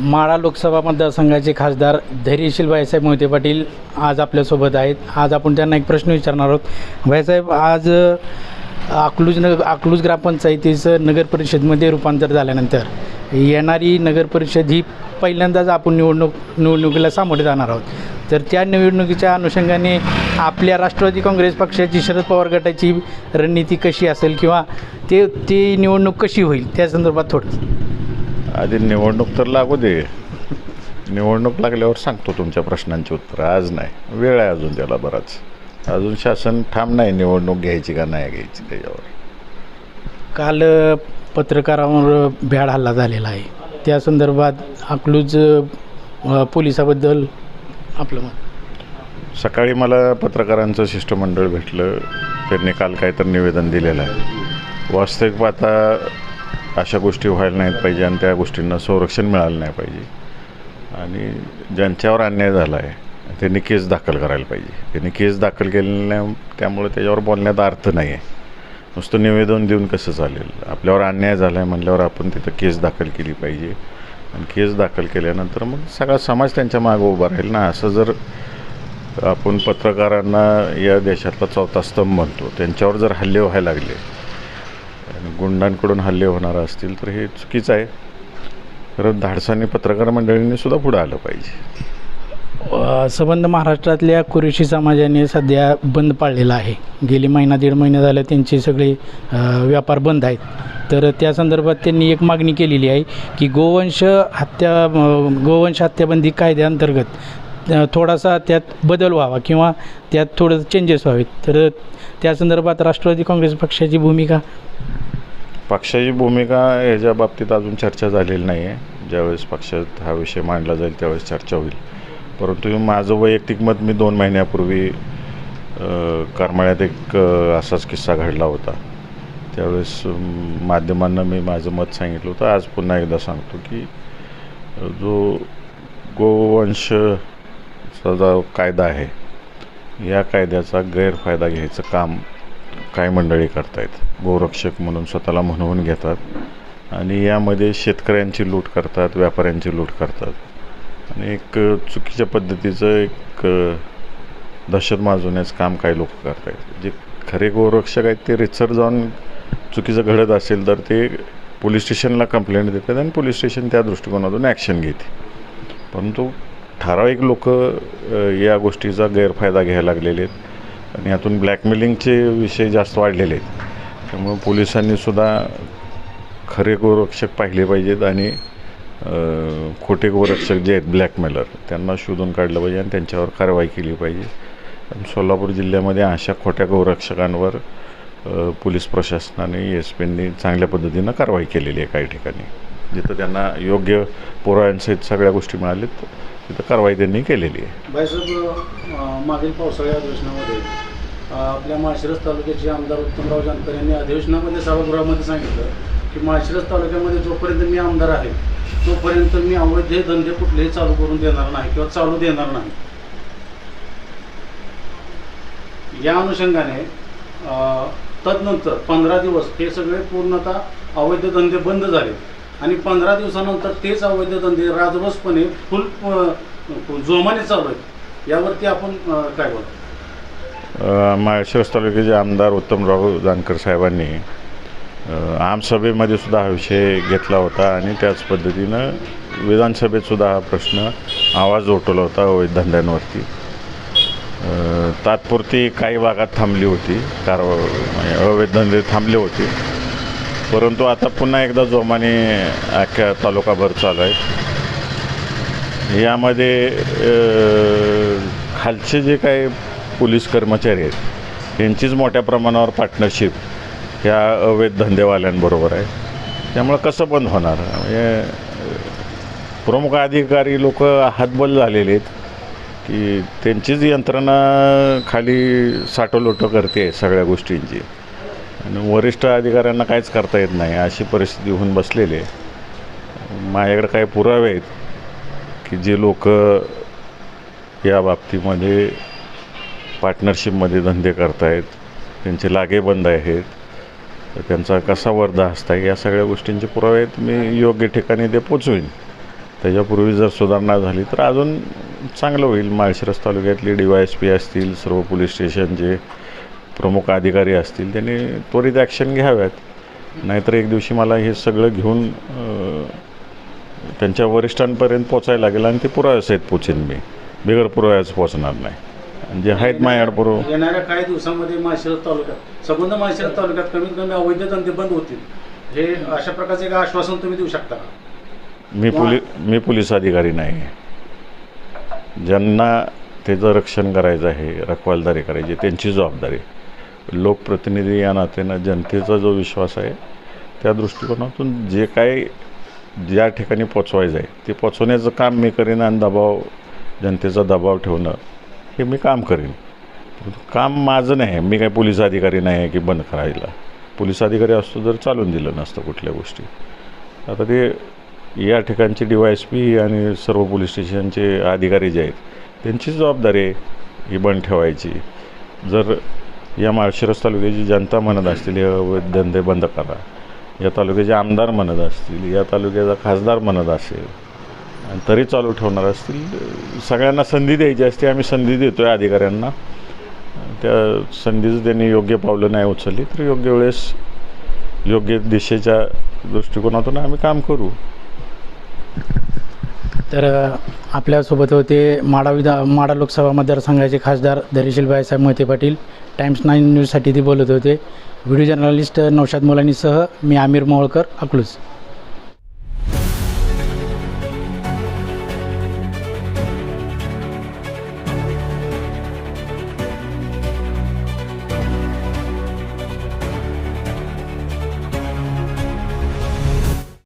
माळा लोकसभा मतदारसंघाचे खासदार धैर्यशील भाईसाहेब मोहिते पाटील आज आपल्यासोबत आहेत. आज आपण त्यांना एक प्रश्न विचारणार आहोत. भाईसाहेब आज अकलूज नग अकलूज ग्रामपंचायतीचं नगर परिषदमध्ये रूपांतर झाल्यानंतर येणारी नगर परिषद ही पहिल्यांदाच आपण निवडणूक निवडणुकीला सामोरे जाणार आहोत. तर त्या निवडणुकीच्या अनुषंगाने आपल्या राष्ट्रवादी काँग्रेस पक्षाची शरद पवार गटाची रणनीती कशी असेल किंवा ते ती निवडणूक कशी होईल त्या संदर्भात थोडं आधी निवडणूक तर लागू दे. निवडणूक लागल्यावर सांगतो तुमच्या प्रश्नांची उत्तरं. आज नाही. वेळ आहे अजून त्याला बराच. अजून शासन ठाम नाही निवडणूक घ्यायची का नाही घ्यायची त्याच्यावर. काल पत्रकारावर भ्याड हल्ला झालेला आहे. त्या संदर्भात अकलूज पोलिसाबद्दल आपलं मत. सकाळी मला पत्रकारांचं शिष्टमंडळ भेटलं. त्यांनी काल काहीतरी निवेदन दिलेलं आहे. वास्तविक पाहता अशा गोष्टी व्हायला नाहीत पाहिजे आणि त्या गोष्टींना संरक्षण मिळालं नाही पाहिजे. आणि ज्यांच्यावर अन्याय झाला आहे त्यांनी केस दाखल करायला पाहिजे. त्यांनी केस दाखल केलेल्या त्यामुळे त्याच्यावर बोलण्यात अर्थ नाही आहे नुसतं निवेदन देऊन कसं चालेल? आपल्यावर अन्याय झाला आहे म्हटल्यावर आपण तिथं केस दाखल केली पाहिजे. आणि केस दाखल केल्यानंतर मग सगळा समाज त्यांच्या मागं उभा राहील ना? असं जर आपण पत्रकारांना या देशातला चौथा स्तंभ म्हणतो त्यांच्यावर जर हल्ले व्हायला लागले गुंडांकडून हल्ले होणार असतील तर हे चुकीचं आहे. खरं धाडसाने पत्रकार मंडळींनी सुद्धा पुढं आलं पाहिजे. संबंध महाराष्ट्रातल्या कुरेशी समाजाने सध्या बंद पाळलेला आहे. गेली महिना दीड महिने झालं त्यांचे सगळे व्यापार बंद आहेत. तर त्या संदर्भात त्यांनी एक मागणी केलेली आहे की गोवंश हत्या गोवंश हत्याबंदी कायद्याअंतर्गत थोडासा त्यात बदल व्हावा किंवा त्यात थोडं चेंजेस व्हावेत. तर त्या संदर्भात राष्ट्रवादी काँग्रेस पक्षाची भूमिका? पक्षाची भूमिका ह्याच्या बाबतीत अजून चर्चा झालेली नाही आहे ज्यावेळेस पक्षात हा विषय मांडला जाईल त्यावेळेस चर्चा होईल. परंतु माझं वैयक्तिक मत मी दोन महिन्यापूर्वी करमाळ्यात एक असाच किस्सा घडला होता. त्यावेळेस माध्यमांना मी माझं मत सांगितलं होतं. आज पुन्हा एकदा सांगतो की जो गोवंशचा जो कायदा आहे या कायद्याचा गैरफायदा घ्यायचं काम काय मंडळी करतायत? गोरक्षक म्हणून स्वतःला म्हणवून घेतात आणि यामध्ये शेतकऱ्यांची लूट करतात व्यापाऱ्यांची लूट करतात. आणि एक चुकीच्या पद्धतीचं एक दहशत माजवण्याचं काम काही लोक करत आहेत जे खरे गोरक्षक आहेत ते रितसर जाऊन चुकीचं घडत असेल तर ते पोलीस स्टेशनला कंप्लेंट देतात आणि पोलीस स्टेशन त्या दृष्टिकोनातून ॲक्शन घेते. परंतु ठराविक लोक या गोष्टीचा गैरफायदा घ्यायला लागलेले आहेत. आणि यातून ब्लॅकमेलिंगचे विषय जास्त वाढलेले आहेत. त्यामुळे पोलिसांनी सुद्धा खरे गोरक्षक पाहिले पाहिजेत आणि खोटे गोरक्षक जे आहेत ब्लॅकमेलर त्यांना शोधून काढलं पाहिजे आणि त्यांच्यावर कारवाई केली पाहिजे. आणि सोलापूर जिल्ह्यामध्ये अशा खोट्या गोरक्षकांवर पोलीस प्रशासनाने एस पींनी चांगल्या पद्धतीनं कारवाई केलेली आहे काही ठिकाणी. जिथं त्यांना योग्य पुराव्यांसहित सगळ्या गोष्टी मिळाल्यात तिथं कारवाई त्यांनी केलेली आहे. मागील पावसाळी अधिवेशनामध्ये आपल्या माळशिरस तालुक्याचे आमदार उत्तमराव जानकर यांनी अधिवेशनामध्ये सभागृहामध्ये सांगितलं की माळशिरस तालुक्यामध्ये जोपर्यंत मी आमदार आहे तोपर्यंत मी अवैध धंदे कुठलेही चालू करून देणार नाही किंवा चालू देणार नाही. या अनुषंगाने तदनंतर पंधरा दिवस हे सगळे पूर्णतः अवैध धंदे बंद झाले आणि पंधरा दिवसानंतर तेच अवैध धंदे राजरोसपणे फुल जोमाने चालू आहेत. यावरती आपण काय बोलतो माळशिरस तालुक्याचे आमदार उत्तमराव जानकर साहेबांनी आमसभेमध्ये सुद्धा हा विषय घेतला होता आणि त्याच पद्धतीनं विधानसभेतसुद्धा हा प्रश्न आवाज उठवला होता अवैध धंद्यांवरती. तात्पुरती काही भागात थांबली होती कारवा म्हणजे अवैध धंदे थांबले होते. परंतु आता पुन्हा एकदा जोमाने अख्ख्या तालुकाभर चालू आहे. यामध्ये खालचे जे काही पोलीस कर्मचारी आहेत. यांचीच मोठ्या प्रमाणावर पार्टनरशिप ह्या अवैध धंदेवाल्यांबरोबर आहे. त्यामुळं कसं बंद होणार? म्हणजे प्रमुख अधिकारी लोक हातबल झालेले आहेत की त्यांचीच यंत्रणा खाली साठोलोटो करते सगळ्या गोष्टींची. आणि वरिष्ठ अधिकाऱ्यांना काहीच करता येत नाही. अशी परिस्थिती होऊन बसलेली आहे. माझ्याकडे काही पुरावे आहेत की जे लोक या बाबतीमध्ये पार्टनरशिपमध्ये धंदे करतायत त्यांचे लागेबंद आहेत त्यांचा कसा वर्धा असता या सगळ्या गोष्टींचे पुरावे आहेत मी योग्य ठिकाणी ते पोचवीन. त्याच्यापूर्वी जर सुधारणा झाली तर अजून चांगलं होईल. माळशिरस तालुक्यातले डी वाय एस पी असतील सर्व पोलीस स्टेशनचे प्रमुख अधिकारी असतील त्यांनी त्वरित ॲक्शन घ्याव्यात. नाहीतर एक दिवशी मला हे सगळं घेऊन त्यांच्या वरिष्ठांपर्यंत पोचायला लागेल आणि ते पुराव्यासहित पोचेन मी. बिगर पुराव्याच पोचणार नाही. जे आहेत माझ्याकडे पुरव येणाऱ्या काही दिवसांमध्ये माळशिरस तालुक्यात सबंध माळशिरस तालुक्यात कमीत कमी अवैध धंदे बंद होतील. हे अशा प्रकारचे एक आश्वासन तुम्ही देऊ शकता का? मी पोली मी पोलीस अधिकारी नाही. ज्यांना त्याचं रक्षण करायचं आहे रखवालदारी करायची त्यांची जबाबदारी. लोकप्रतिनिधी या नात्यानं जनतेचा जो विश्वास आहे त्या दृष्टिकोनातून जे काय ज्या ठिकाणी पोचवायचं आहे ते पोचवण्याचं काम मी करेन आणि दबाव जनतेचा दबाव ठेवणं हे मी काम करेन. काम माझं नाही. आहे मी काय पोलीस अधिकारी नाही आहे की बंद करायला. पोलीस अधिकारी असतो जर चालून दिलं नसतं कुठल्या गोष्टी. आता ते या ठिकाणचे डी वाय एस पी आणि सर्व पोलीस स्टेशनचे अधिकारी जे आहेत त्यांची जबाबदारी आहे ही बंद ठेवायची. जर या माळशिरस तालुक्याची जनता म्हणत असतील हे धंदे बंद करा. या तालुक्याचे आमदार म्हणत असतील या तालुक्याचा खासदार म्हणत असेल तरी चालू ठेवणार असतील. सगळ्यांना संधी द्यायची असते आम्ही संधी देतो आहे अधिकाऱ्यांना. त्या संधीचं त्यांनी योग्य पावलं नाही उचलली तर योग्य वेळेस योग्य दिशेच्या दृष्टिकोनातून आम्ही काम करू. तर आपल्यासोबत होते माडा विधा माडा लोकसभा मतदारसंघाचे खासदार धैर्यशील साहेब मोहिते पाटील. टाईम्स नाईन न्यूजसाठी ते बोलत होते. व्हिडिओ जर्नलिस्ट नौशाद मुलानीसह मी आमिर मोहोळकर अकलूज.